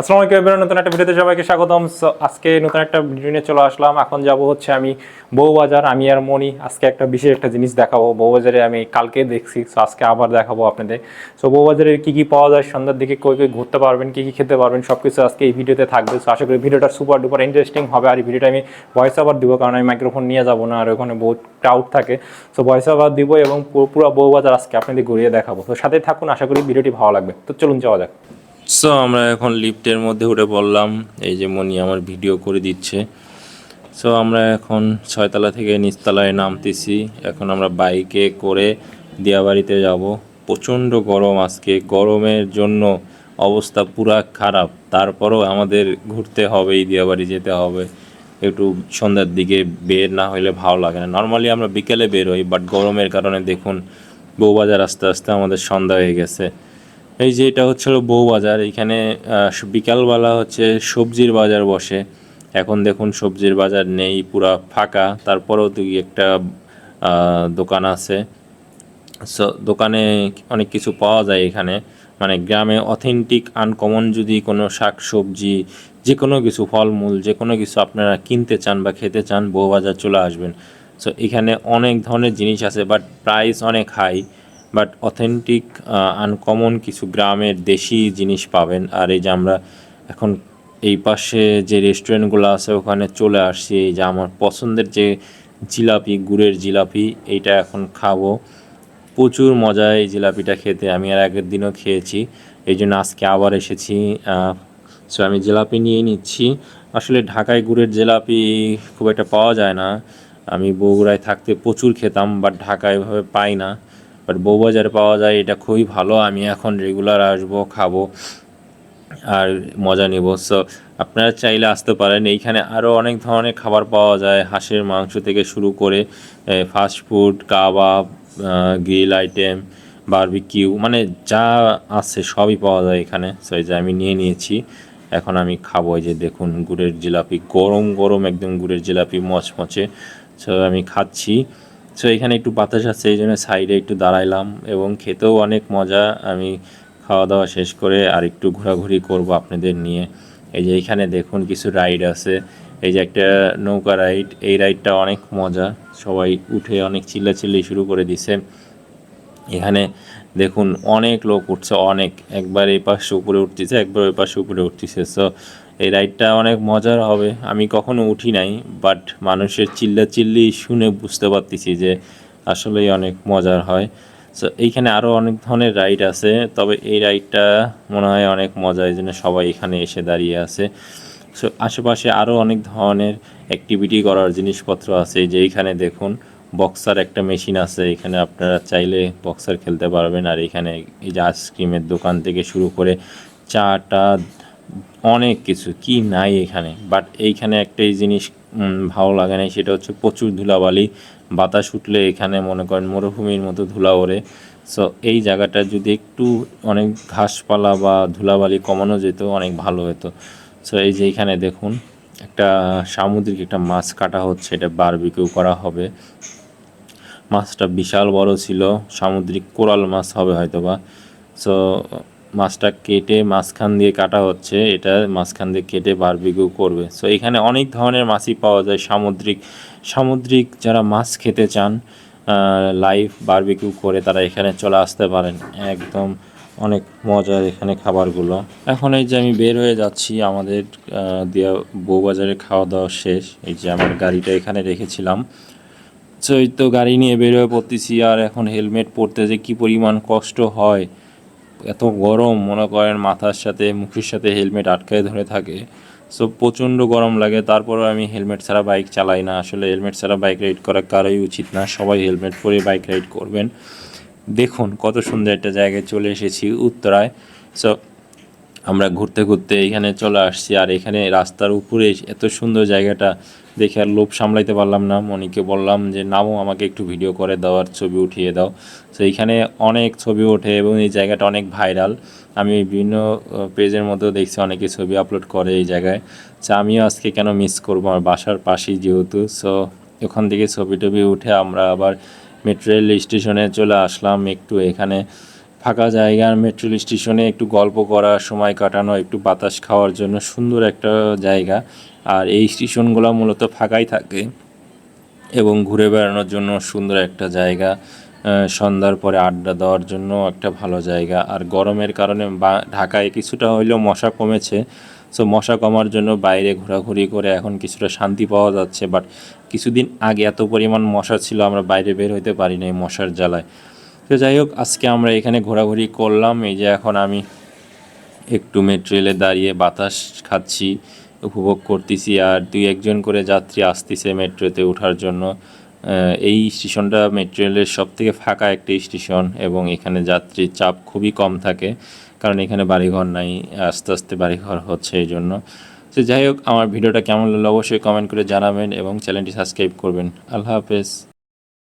আসসালামু আলাইকুম এবার নতুন একটা ভিডিওতে সবাইকে স্বাগতম। আজকে নতুন একটা ভিডিও নিয়ে চলে আসলাম। এখন যাব হচ্ছে আমি বউবাজার, আমি আর মনি। আজকে একটা বিশেষ একটা জিনিস দেখাবো। বউবাজারে আমি কালকে দেখছি সো আজকে আবার দেখাবো আপনাদের। সো বউবাজারে কী কী পাওয়া যায়, সন্ধ্যার দিকে কই কই ঘুরতে পারবেন, কী কী খেতে পারবেন সব কিছু আজকে এই ভিডিওতে থাকবে। সো আশা করি ভিডিওটা সুপার ডুপার ইন্টারেস্টিং হবে। আর এই ভিডিওটা আমি ভয়েস ওভার দিব, কারণ আমি মাইক্রোফোন নিয়ে যাব না, আর ওখানে বহুত ক্রাউড থাকে। সো ভয়েস ওভার দিব এবং পুরো বউবাজার আজকে আপনাদের ঘুরিয়ে দেখাবো। তো সাথে থাকুন, আশা করি ভিডিওটি ভালো লাগবে। তো চলুন যাওয়া যাক। সো আমরা এখন লিফটের মধ্যে উঠে পড়লাম। এই যে মনি আমার ভিডিও করে দিচ্ছে। সো আমরা এখন ছয়তলা থেকে নিচতলায় নামতেছি। এখন আমরা বাইকে করে দিয়াবাড়িতে যাব। প্রচণ্ড গরম আজকে। গরমের জন্য অবস্থা পুরা খারাপ। তারপরও আমাদের ঘুরতে হবে, এই দিয়াবাড়ি যেতে হবে। একটু সন্ধ্যার দিকে বের না হলে ভালো লাগে না। নর্মালি আমরা বিকেলে বের হই বাট গরমের কারণে দেখুন, বউবাজার আস্তে আস্তে আমাদের সন্ধ্যা হয়ে গেছে। এই যে এটা হচ্ছে হলো বউবাজার এখানে বিকালবেলা হচ্ছে সবজির বাজার বসে। এখন দেখুন সবজির বাজার নেই, পুরা ফাঁকা। তারপরেও দুই একটা দোকান আছে। সো, দোকানে অনেক কিছু পাওয়া যায় এখানে। মানে গ্রামে অথেন্টিক আনকমন যদি কোনো শাক, সবজি যে কোনো কিছু, ফলমূল যে কোনো কিছু আপনারা কিনতে চান বা খেতে চান বউবাজার চলে আসবেন। সো, এখানে অনেক ধরনের জিনিস আছে বাট প্রাইস অনেক হাই বাট অথেন্টিক আনকমন কিছু গ্রামের দেশি জিনিস পাবেন। আর এই যে আমরা এখন এই পাশে যে রেস্টুরেন্টগুলো আছে, ওখানে চলে আসছি। এই যে আমার পছন্দের যে জিলাপি, গুড়ের জিলাপি, এইটা এখন খাব। প্রচুর মজা এই জিলাপিটা খেতে। আমি আর আগের দিনও খেয়েছি। এই জন্য আজকে আবার এসেছি সো আমি জিলাপি নিয়ে নিচ্ছি। আসলে ঢাকায় গুড়ের জিলাপি খুব একটা পাওয়া যায় না। আমি বগুড়ায় থাকতে প্রচুর খেতাম বাট ঢাকায় এভাবে পাই না। বাট বউবাজারে পাওয়া যায়, এটা খুবই ভালো। আমি এখন রেগুলার আসব, খাব আর মজা নিব। সো আপনারা চাইলে আসতে পারেন। এইখানে আরও অনেক ধরনের খাবার পাওয়া যায়, হাঁসের মাংস থেকে শুরু করে ফাস্ট ফুড কাবাব গ্রিল আইটেম বারবিকিউ মানে যা আছে সবই পাওয়া যায় এখানে। সো এই যে আমি নিয়ে নিয়েছি। এখন আমি খাব। এই যে দেখুন, গুড়ের জিলাপি, গরম গরম একদম গুড়ের জিলাপি মচমচে। সো আমি খাচ্ছি। সো এখানে একটু বাতাস আছে এই জন্য সাইডে একটু দাঁড়াইলাম এবং খেতেও অনেক মজা। আমি খাওয়া দাওয়া শেষ করে আর একটু ঘোরাঘুরি করব আপনাদের নিয়ে। এই যে এখানে দেখুন কিছু রাইড আছে। এই যে একটা নৌকা রাইড, এই রাইডটা অনেক মজা। সবাই উঠে অনেক চিল্লাচিল্লি শুরু করে দিছে। এখানে দেখুন, অনেক লোক উঠছে, অনেক। একবার এই পাশে উপরে উঠতেছে, একবার ওই পাশে উপরে উঠতেছে। সো এই রাইডটা অনেক মজার হবে। আমি কখনো উঠি নাই বাট মানুষের চিল্লা চিল্লি শুনে বুঝতে পারতেছি যে আসলেই অনেক মজার হয়। সো এইখানে আরও অনেক ধরনের রাইড আছে, তবে এই রাইডটা মনে হয় অনেক মজা এই জন্য সবাই এখানে এসে দাঁড়িয়ে আছে। সো আশেপাশে আরও অনেক ধরনের অ্যাক্টিভিটি করার জিনিসপত্র আছে যে এইখানে দেখুন। বক্সার একটা মেশিন আছে, এখানে আপনারা চাইলে বক্সার খেলতে পারবেন। আর এখানে এই যে আইসক্রিমের দোকান থেকে শুরু করে চাটা, অনেক কিছু, কি নাই এখানে। বাট এইখানে একটাই জিনিস ভালো লাগে না সেটা হচ্ছে প্রচুর ধুলাবালি। বাতাস উঠলে এখানে মনে করেন মরুভূমির মতো ধুলা ওড়ে। সো এই জায়গাটা যদি একটু অনেক ঘাসপালা বা ধুলাবালি কমানো যেত, অনেক ভালো হতো। সো এই যে এখানে দেখুন, একটা সামুদ্রিক একটা মাছ কাটা হচ্ছে, এটা বারবিকিউ করা হবে। মাছটা বিশাল বড় ছিল, সামুদ্রিক কোরাল মাছ হবে হয়তো বা সো মাছটা কেটে মাঝখান দিয়ে কাটা হচ্ছে, এটা মাঝখান দিয়ে কেটে বারবিকিউ করবে। সো এখানে অনেক ধরনের মাছই পাওয়া যায়, সামুদ্রিক সামুদ্রিক যারা মাছ খেতে চান লাইভ বারবিকিউ করে তারা এখানে চলে আসতে পারেন। একদম অনেক মজার এখানে খাবারগুলো। এখন এই যে আমি বের হয়ে যাচ্ছি, আমাদের দিয়া বউবাজারে খাওয়া দাওয়া শেষ। এই যে আমার গাড়িটা এখানে রেখেছিলাম। সো এই তো গাড়ি নিয়ে বের হয়ে পড়তেছি আর এখন হেলমেট পরতে যে কি পরিমাণ কষ্ট হয়, এত গরম মনে করেন মাথার সাথে, মুখের সাথে হেলমেট আটকায় ধরে থাকে। সো প্রচণ্ড গরম লাগে তারপরে আমি হেলমেট ছাড়া বাইক চালাই না। আসলে হেলমেট ছাড়া বাইক রাইড করা কারোই উচিত না, সবাই হেলমেট পরে বাইক রাইড করবেন। দেখুন কত সুন্দর একটা জায়গায় চলে এসেছি উত্তরায়। সো আমরা ঘুরতে ঘুরতে এখানে চলে আসছি আর এখানে রাস্তার উপরে এত সুন্দর জায়গাটা দেখে আর লোভ সামলাইতে পারলাম না। মনিকে বললাম যে নামও আমাকে একটু ভিডিও করে দাও আর ছবি উঠিয়ে দাও। তো এখানে অনেক ছবি ওঠে এবং এই জায়গাটা অনেক ভাইরাল আমি বিভিন্ন পেজের মধ্যেও দেখছি অনেকে ছবি আপলোড করে এই জায়গায়। তো আমিও আজকে কেন মিস করব আমার বাসার পাশেই যেহেতু। সো ওখান থেকে ছবি টবি উঠে আমরা আবার মেট্রো রেল স্টেশনে চলে আসলাম। একটু এখানে ফাঁকা জায়গা মেট্রো স্টেশনে একটু গল্প করা সময় কাটানো, একটু বাতাস খাওয়ার জন্য সুন্দর একটা জায়গা। আর এই স্টেশনগুলো মূলত ফাঁকাই থাকে এবং ঘুরে বেড়ানোর জন্য সুন্দর একটা জায়গা। সন্ধ্যার পরে আড্ডা দেওয়ার জন্য একটা ভালো জায়গা। আর গরমের কারণে বা- ঢাকায় কিছুটা হইলেও মশা কমেছে। সো মশা কমার জন্য বাইরে ঘোরাঘুরি করে এখন কিছুটা শান্তি পাওয়া যাচ্ছে। বাট কিছুদিন আগে এত পরিমাণ মশা ছিল, আমরা বাইরে বের হইতে পারি না এই মশার জ্বালায়। তো যাই হোক, আজকে আমরা এখানে ঘোরাঘুরি করলাম। এই যে এখন আমি একটু মেট্রো রেলে দাঁড়িয়ে বাতাস খাচ্ছি, উপভোগ করতেছি আর দুই একজন করে যাত্রী আসতেছে মেট্রোতে ওঠার জন্য। এই স্টেশনটা মেট্রো সব থেকে ফাঁকা একটি স্টেশন এবং এখানে যাত্রীর চাপ খুবই কম থাকে, কারণ এখানে বাড়িঘর নাই, আস্তে আস্তে বাড়িঘর হচ্ছে এই জন্য। তো যাই হোক, আমার ভিডিওটা কেমন লাগল অবশ্যই কমেন্ট করে জানাবেন এবং চ্যানেলটি সাবস্ক্রাইব করবেন। আল্লাহ হাফেজ।